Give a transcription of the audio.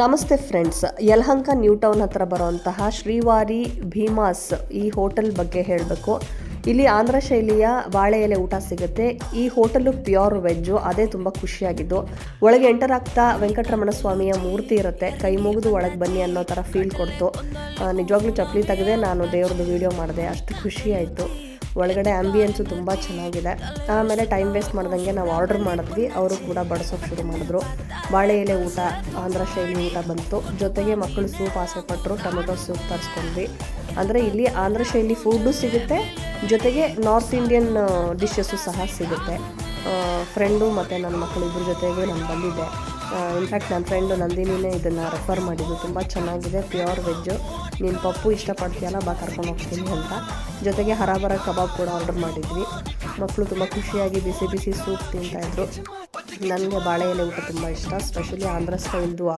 ನಮಸ್ತೆ friends, Yelahanka new town ಹತ್ರ ಬರುವಂತಹ ಶ್ರೀವಾರಿ ಭೀಮಾಸ್ ಈ ಹೋಟೆಲ್ ಬಗ್ಗೆ ಹೇಳಬೇಕು. ಇಲ್ಲಿ ಆಂಧ್ರ ಶೈಲಿಯ ಬಾಳೆ ಎಲೆ ಊಟ ಸಿಗುತ್ತೆ. ಈ ಹೋಟೆಲು ಪ್ಯೂರ್ ವೆಜ್ಜು, ಅದೇ ತುಂಬ ಖುಷಿಯಾಗಿದ್ದು. ಒಳಗೆ ಎಂಟರ್ ಆಗ್ತಾ ವೆಂಕಟರಮಣ ಸ್ವಾಮಿಯ ಮೂರ್ತಿ ಇರುತ್ತೆ. ಕೈ ಮುಗಿದು ಒಳಗೆ ಬನ್ನಿ ಅನ್ನೋ ಥರ ಫೀಲ್ ಕೊಡ್ತು. ನಿಜವಾಗ್ಲೂ ಚಪ್ಪಲಿ ತೆಗೆದೆ ನಾನು ದೇವ್ರದ್ದು ವಿಡಿಯೋ ಮಾಡಿದೆ. ಅಷ್ಟು ಖುಷಿಯಾಯಿತು ಒಳಗಡೆ ಆಂಬಿಯನ್ಸು ತುಂಬ ಚೆನ್ನಾಗಿದೆ. ಆಮೇಲೆ ಟೈಮ್ ವೇಸ್ಟ್ ಮಾಡ್ದಂಗೆ ನಾವು ಆರ್ಡ್ರ್ ಮಾಡಿದ್ವಿ. ಅವರು ಕೂಡ ಬಡಿಸೋಕೆ ಶುರು ಮಾಡಿದ್ರು. ಬಾಳೆ ಎಲೆ ಊಟ, ಆಂಧ್ರ ಶೈಲಿ ಊಟ ಬಂತು. ಜೊತೆಗೆ ಮಕ್ಕಳು ಸೂಪ್ ಆಸೆ ಪಟ್ಟರು ಟೊಮೆಟೊ ಸೂಪ್ ತರಿಸ್ಕೊಂಡ್ವಿ. ಅಂದರೆ ಇಲ್ಲಿ ಆಂಧ್ರ ಶೈಲಿ ಫುಡ್ಡು ಸಿಗುತ್ತೆ. ಜೊತೆಗೆ ನಾರ್ತ್ ಇಂಡಿಯನ್ ಡಿಶಸ್ಸು ಸಹ ಸಿಗುತ್ತೆ. ಫ್ರೆಂಡು ಮತ್ತು ನನ್ನ ಮಕ್ಕಳು ಇಬ್ಬರ ಜೊತೆಗೆ ನಾನು ಬಂದಿದ್ದೆ ಇನ್ಫ್ಯಾಕ್ಟ್ ನನ್ನ ಫ್ರೆಂಡು ನಂದಿನಿನೇ ಇದನ್ನು ರೆಫರ್ ಮಾಡಿದ್ದು. ತುಂಬ ಚೆನ್ನಾಗಿದೆ ಪ್ಯೂರ್ ವೆಜ್ಜು ನೀನು ಪಪ್ಪು ಇಷ್ಟಪಡ್ತೀಯಲ್ಲ, ಬಾ ಕರ್ಕೊಂಡು ಹೋಗ್ತೀನಿ ಅಂತ. ಜೊತೆಗೆ ಹರಾಬರ ಕಬಾಬ್ ಕೂಡ ಆರ್ಡರ್ ಮಾಡಿದ್ವಿ. ಮಕ್ಕಳು ತುಂಬ ಖುಷಿಯಾಗಿ ಬಿಸಿ ಬಿಸಿ ಸೂಪ್ ತಿಂತಾಯಿದ್ರು ನನಗೆ ಬಾಳೆ ಎಲೆ ಊಟ ತುಂಬ ಇಷ್ಟ ಸ್ಪೆಷಲಿ ಆಂಧ್ರ ಸ್ಟೈಲ್ದು